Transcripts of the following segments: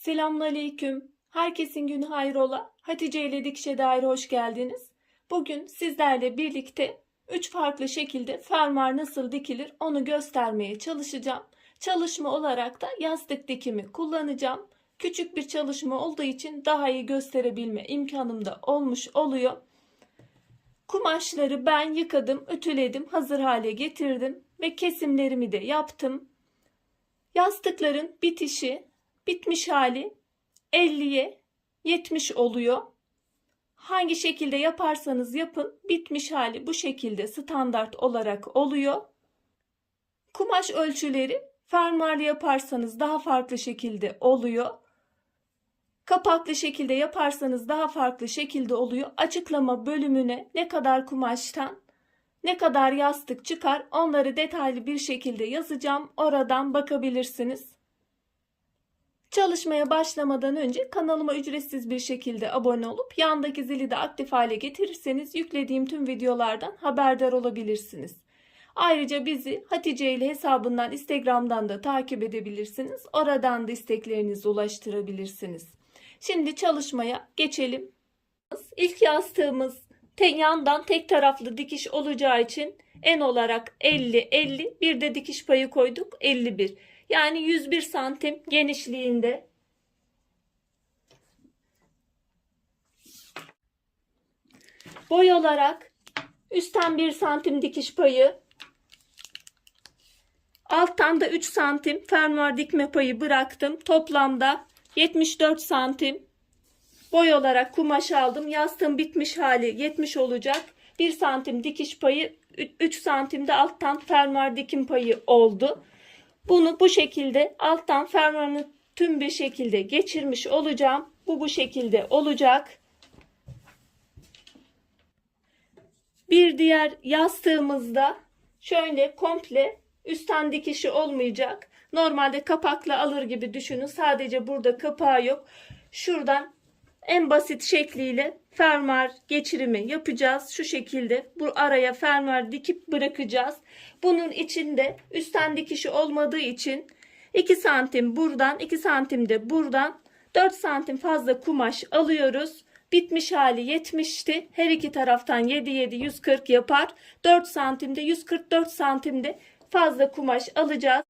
Selamünaleyküm. Herkesin günü hayrola. Hatice ile Dikişe Daire hoş geldiniz. Bugün sizlerle birlikte 3 farklı şekilde fermuar nasıl dikilir onu göstermeye çalışacağım. Çalışma olarak da yastık dikimi kullanacağım. Küçük bir çalışma olduğu için daha iyi gösterebilme imkanım da olmuş oluyor. Kumaşları ben yıkadım, ütüledim, hazır hale getirdim ve kesimlerimi de yaptım. Yastıkların bitişi, bitmiş hali 50'ye 70 oluyor. Hangi şekilde yaparsanız yapın bitmiş hali bu şekilde standart olarak oluyor. Kumaş ölçüleri fermuarlı yaparsanız daha farklı şekilde oluyor. Kapaklı şekilde yaparsanız daha farklı şekilde oluyor. Açıklama bölümüne ne kadar kumaştan ne kadar yastık çıkar onları detaylı bir şekilde yazacağım. Oradan bakabilirsiniz. Çalışmaya başlamadan önce kanalıma ücretsiz bir şekilde abone olup yandaki zili de aktif hale getirirseniz yüklediğim tüm videolardan haberdar olabilirsiniz. Ayrıca bizi Hatice ile hesabından Instagram'dan da takip edebilirsiniz. Oradan da isteklerinizi ulaştırabilirsiniz. Şimdi çalışmaya geçelim. İlk yastığımız te- yandan tek taraflı dikiş olacağı için en olarak 50 50 bir de dikiş payı koyduk 51. Yani 101 santim genişliğinde. Boy olarak üstten 1 santim dikiş payı, alttan da 3 santim fermuar dikme payı bıraktım. Toplamda 74 santim boy olarak kumaş aldım. Yastığım bitmiş hali 70 olacak. 1 santim dikiş payı, 3 santim de alttan fermuar dikim payı oldu. Bunu bu şekilde alttan fermuarını tüm bir şekilde geçirmiş olacağım. Bu bu şekilde olacak. Bir diğer yastığımızda şöyle komple üstten dikişi olmayacak. Normalde kapakla alır gibi düşünün. Sadece burada kapağı yok. Şuradan en basit şekliyle fermuar geçirimi yapacağız. Şu şekilde bu araya fermuar dikip bırakacağız. Bunun içinde üstten dikişi olmadığı için 2 santim buradan 2 santim de buradan 4 santim fazla kumaş alıyoruz. Bitmiş hali 70'ti. Her iki taraftan 7 7 140 yapar. 4 santimde 144 santimde fazla kumaş alacağız.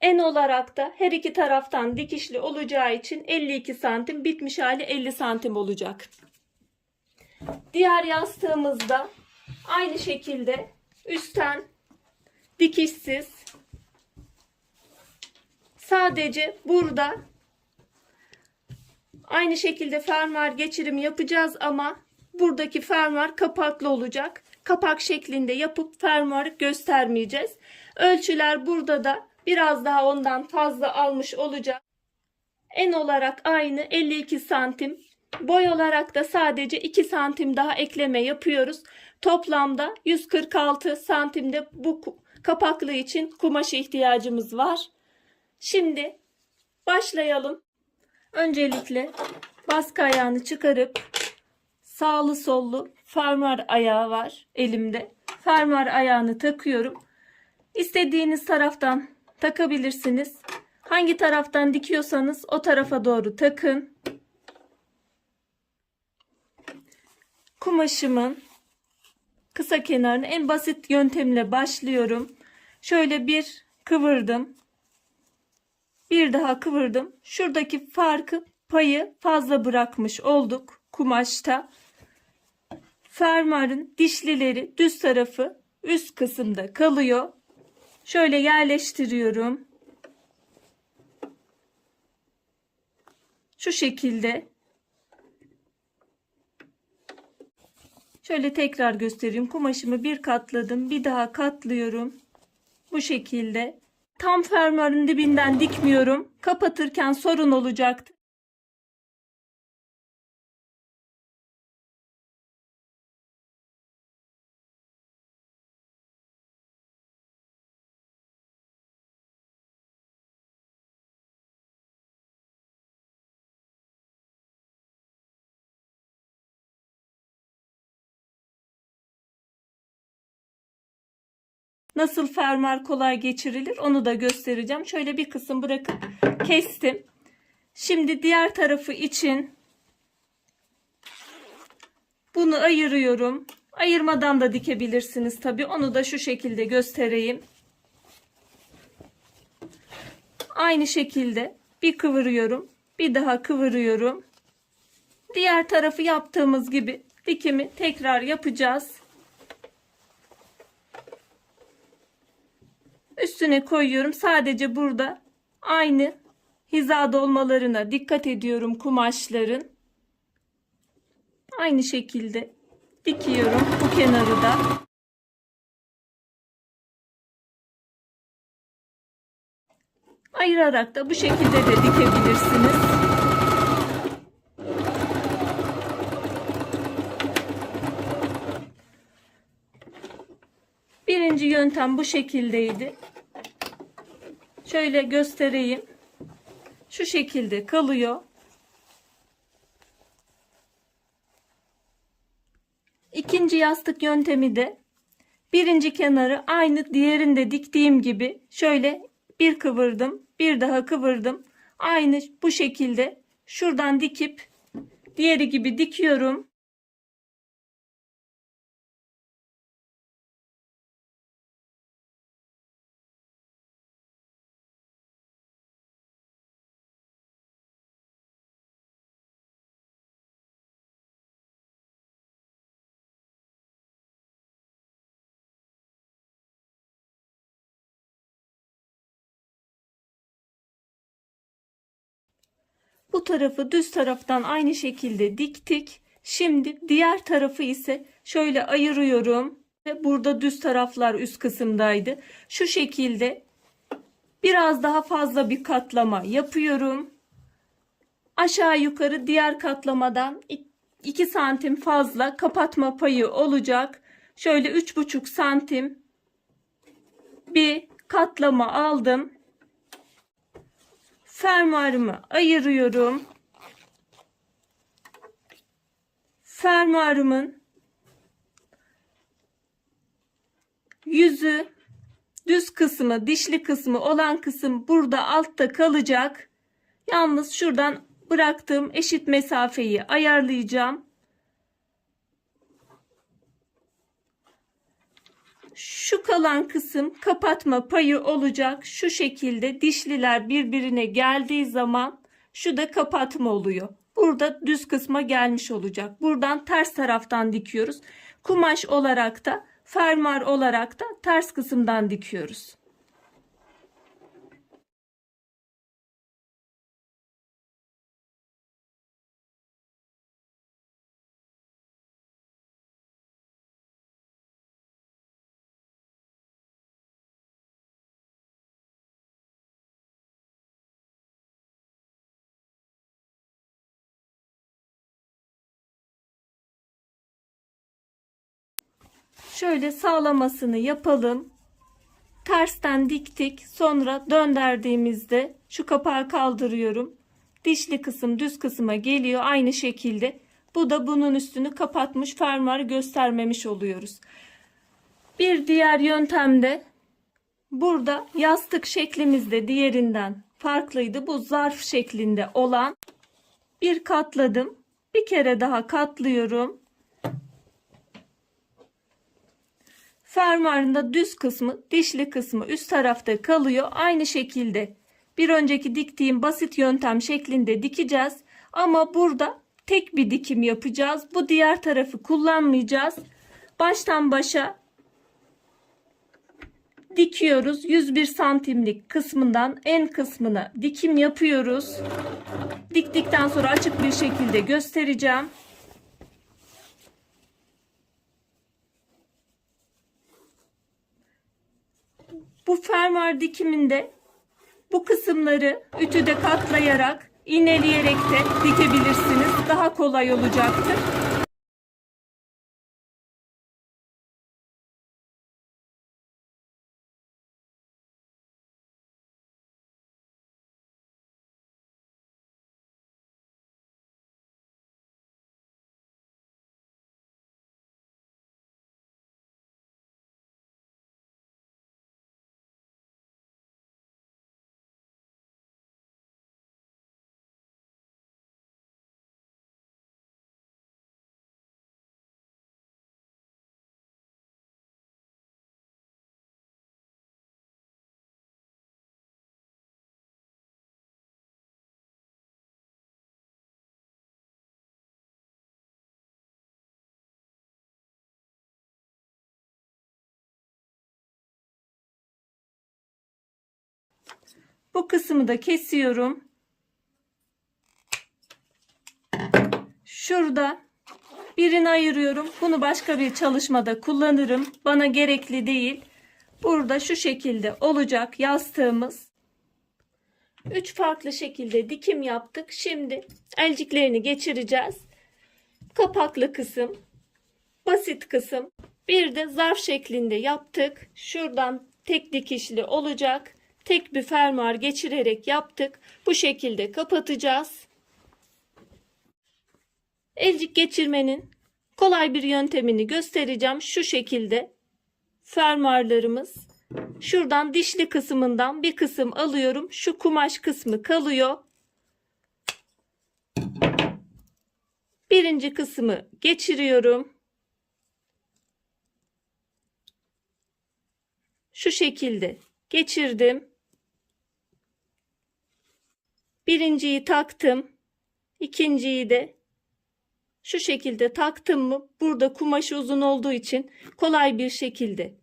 En olarak da her iki taraftan dikişli olacağı için 52 santim bitmiş hali 50 santim olacak. Diğer yastığımızda aynı şekilde üstten dikişsiz sadece burada aynı şekilde fermuar geçirim yapacağız ama buradaki fermuar kapaklı olacak. Kapak şeklinde yapıp fermuarı göstermeyeceğiz. Ölçüler burada da biraz daha ondan fazla almış olacak. En olarak aynı 52 santim. Boy olarak da sadece 2 santim daha ekleme yapıyoruz. Toplamda 146 santimde bu kapaklı için kumaş ihtiyacımız var. Şimdi başlayalım. Öncelikle baskı ayağını çıkarıp sağlı sollu fermuar ayağı var elimde. Fermuar ayağını takıyorum. İstediğiniz taraftan takabilirsiniz. Hangi taraftan dikiyorsanız o tarafa doğru takın. Kumaşımın kısa kenarını en basit yöntemle başlıyorum. Şöyle bir kıvırdım. Bir daha kıvırdım. Şuradaki farkı payı fazla bırakmış olduk kumaşta. Fermuarın dişlileri düz tarafı üst kısımda kalıyor. Şöyle yerleştiriyorum. Şu şekilde. Şöyle tekrar göstereyim. Kumaşımı bir katladım. Bir daha katlıyorum. Bu şekilde. Tam fermuarın dibinden dikmiyorum. Kapatırken sorun olacaktı. Nasıl fermuar kolay geçirilir onu da göstereceğim. Şöyle bir kısım bırakıp kestim. Şimdi diğer tarafı için bunu ayırıyorum. Ayırmadan da dikebilirsiniz tabi. Onu da şu şekilde göstereyim. Aynı şekilde bir kıvırıyorum. Bir daha kıvırıyorum. Diğer tarafı yaptığımız gibi dikimi tekrar yapacağız. Üstüne koyuyorum. Sadece burada aynı hizada olmalarına dikkat ediyorum kumaşların. Aynı şekilde dikiyorum bu kenarı da. Ayırarak da bu şekilde de dikebilirsiniz. Birinci yöntem bu şekildeydi. Şöyle göstereyim. Şu şekilde kalıyor. İkinci yastık yöntemi de birinci kenarı aynı diğerinde diktiğim gibi şöyle bir kıvırdım, bir daha kıvırdım. Aynı bu şekilde şuradan dikip diğeri gibi dikiyorum. Bu tarafı düz taraftan aynı şekilde diktik. Şimdi diğer tarafı ise şöyle ayırıyorum. Burada düz taraflar üst kısımdaydı. Şu şekilde biraz daha fazla bir katlama yapıyorum. Aşağı yukarı diğer katlamadan 2 santim fazla kapatma payı olacak. Şöyle 3,5 santim bir katlama aldım fermuarımı ayırıyorum. Fermuarımın yüzü düz kısmı, dişli kısmı olan kısım burada altta kalacak. Yalnız şuradan bıraktığım eşit mesafeyi ayarlayacağım. Şu kalan kısım kapatma payı olacak. Şu şekilde dişliler birbirine geldiği zaman şu da kapatma oluyor. Burada düz kısma gelmiş olacak. Buradan ters taraftan dikiyoruz. Kumaş olarak da fermuar olarak da ters kısımdan dikiyoruz. Şöyle sağlamasını yapalım. Tersten diktik. Sonra döndürdüğümüzde şu kapağı kaldırıyorum. Dişli kısım düz kısma geliyor aynı şekilde. Bu da bunun üstünü kapatmış fermuarı göstermemiş oluyoruz. Bir diğer yöntemde burada yastık şeklimizde diğerinden farklıydı. Bu zarf şeklinde olan bir katladım. Bir kere daha katlıyorum. Fermuarında düz kısmı, dişli kısmı üst tarafta kalıyor. Aynı şekilde bir önceki diktiğim basit yöntem şeklinde dikeceğiz. Ama burada tek bir dikim yapacağız. Bu diğer tarafı kullanmayacağız. Baştan başa dikiyoruz. 101 santimlik kısmından en kısmına dikim yapıyoruz. Diktikten sonra açık bir şekilde göstereceğim. Bu fermuar dikiminde bu kısımları ütüde katlayarak iğneleyerek de dikebilirsiniz. Daha kolay olacaktır. Bu kısmı da kesiyorum. Şurada birini ayırıyorum. Bunu başka bir çalışmada kullanırım. Bana gerekli değil. Burada şu şekilde olacak yastığımız. Üç farklı şekilde dikim yaptık. Şimdi elciklerini geçireceğiz. Kapaklı kısım, basit kısım. Bir de zarf şeklinde yaptık. Şuradan tek dikişli olacak. Tek bir fermuar geçirerek yaptık. Bu şekilde kapatacağız. Elcik geçirmenin kolay bir yöntemini göstereceğim. Şu şekilde fermuarlarımız. Şuradan dişli kısmından bir kısım alıyorum. Şu kumaş kısmı kalıyor. Birinci kısmı geçiriyorum. Şu şekilde geçirdim. Birinciyi taktım. İkinciyi de şu şekilde taktım mı burada kumaşı uzun olduğu için kolay bir şekilde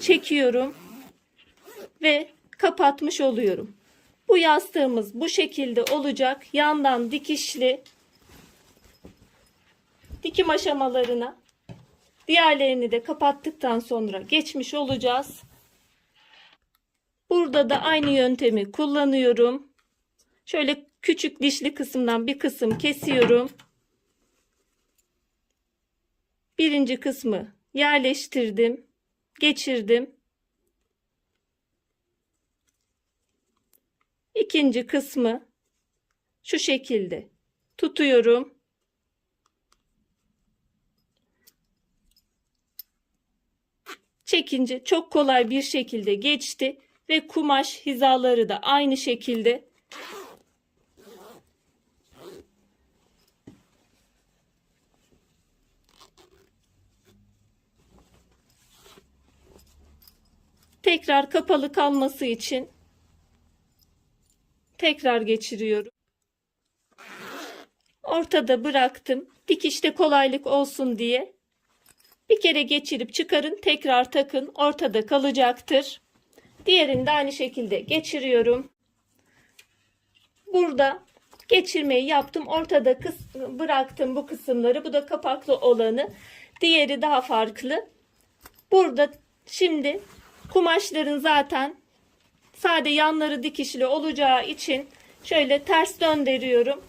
çekiyorum ve kapatmış oluyorum. Bu yastığımız bu şekilde olacak. Yandan dikişli dikim aşamalarına diğerlerini de kapattıktan sonra geçmiş olacağız. Burada da aynı yöntemi kullanıyorum. Şöyle küçük dişli kısımdan bir kısım kesiyorum. Birinci kısmı yerleştirdim, geçirdim. İkinci kısmı şu şekilde tutuyorum. Çekince çok kolay bir şekilde geçti ve kumaş hizaları da aynı şekilde tekrar kapalı kalması için tekrar geçiriyorum. Ortada bıraktım. Dikişte kolaylık olsun diye. Bir kere geçirip çıkarın, tekrar takın. Ortada kalacaktır. Diğerini de aynı şekilde geçiriyorum. Burada geçirmeyi yaptım. Ortada bıraktım bu kısımları. Bu da kapaklı olanı. Diğeri daha farklı. Burada şimdi kumaşların zaten sade yanları dikişli olacağı için şöyle ters döndürüyorum.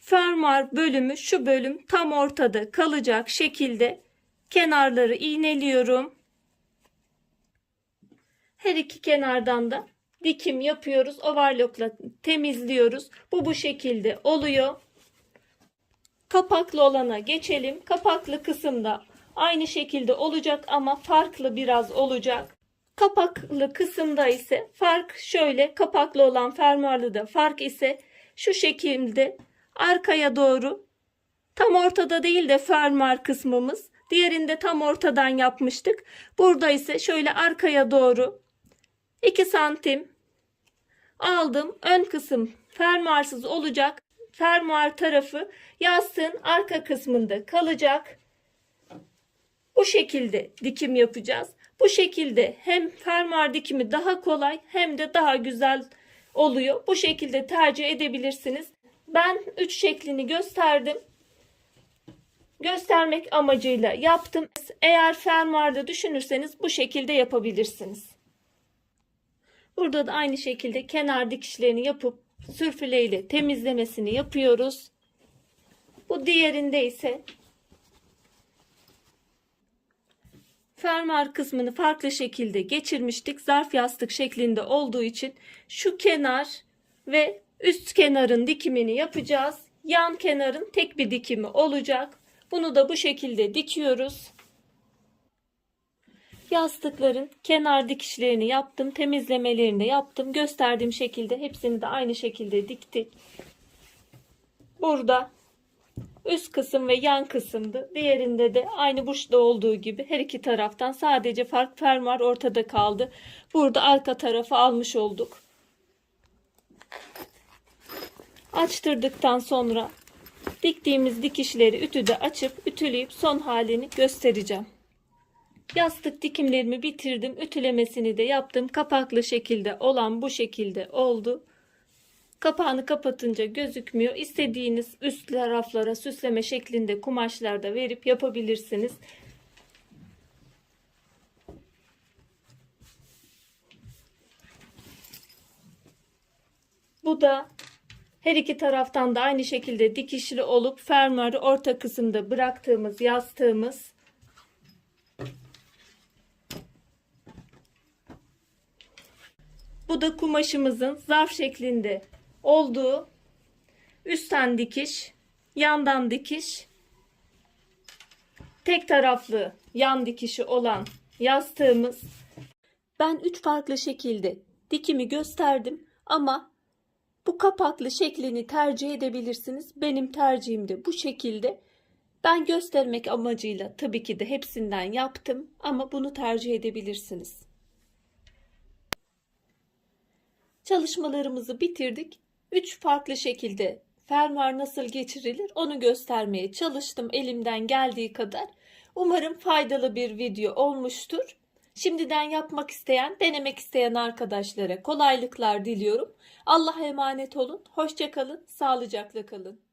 Fermuar bölümü şu bölüm tam ortada kalacak şekilde kenarları iğneliyorum. Her iki kenardan da dikim yapıyoruz. Overlockla temizliyoruz. Bu bu şekilde oluyor. Kapaklı olana geçelim. Kapaklı kısımda aynı şekilde olacak ama farklı biraz olacak. Kapaklı kısımda ise fark şöyle kapaklı olan fermuarlı da fark ise şu şekilde arkaya doğru tam ortada değil de fermuar kısmımız diğerinde tam ortadan yapmıştık. Burada ise şöyle arkaya doğru 2 santim aldım. Ön kısım fermuarsız olacak. Fermuar tarafı yastığın arka kısmında kalacak. Bu şekilde dikim yapacağız. Bu şekilde hem fermuar dikimi daha kolay hem de daha güzel oluyor. Bu şekilde tercih edebilirsiniz. Ben 3 şeklini gösterdim. Göstermek amacıyla yaptım. Eğer fermuarda düşünürseniz bu şekilde yapabilirsiniz. Burada da aynı şekilde kenar dikişlerini yapıp sürfüle ile temizlemesini yapıyoruz. Bu diğerinde ise fermuar kısmını farklı şekilde geçirmiştik. Zarf yastık şeklinde olduğu için şu kenar ve üst kenarın dikimini yapacağız. Yan kenarın tek bir dikimi olacak. Bunu da bu şekilde dikiyoruz. Yastıkların kenar dikişlerini yaptım. Temizlemelerini de yaptım. Gösterdiğim şekilde hepsini de aynı şekilde diktik. Burada üst kısım ve yan kısımdı. Diğerinde de aynı burçta olduğu gibi her iki taraftan sadece fark fermuar ortada kaldı. Burada arka tarafı almış olduk. Açtırdıktan sonra diktiğimiz dikişleri ütüde açıp ütüleyip son halini göstereceğim. Yastık dikimlerimi bitirdim. Ütülemesini de yaptım. Kapaklı şekilde olan bu şekilde oldu. Kapağını kapatınca gözükmüyor. İstediğiniz üst taraflara süsleme şeklinde kumaşlarda verip yapabilirsiniz. Bu da her iki taraftan da aynı şekilde dikişli olup fermuarı orta kısımda bıraktığımız yastığımız. Bu da kumaşımızın zarf şeklinde olduğu üstten dikiş, yandan dikiş, tek taraflı yan dikişi olan yastığımız. Ben üç farklı şekilde dikimi gösterdim ama bu kapaklı şeklini tercih edebilirsiniz. Benim tercihim de bu şekilde. Ben göstermek amacıyla tabii ki de hepsinden yaptım ama bunu tercih edebilirsiniz. Çalışmalarımızı bitirdik. Üç farklı şekilde fermuar nasıl geçirilir onu göstermeye çalıştım elimden geldiği kadar. Umarım faydalı bir video olmuştur. Şimdiden yapmak isteyen, denemek isteyen arkadaşlara kolaylıklar diliyorum. Allah'a emanet olun. Hoşça kalın, sağlıcakla kalın.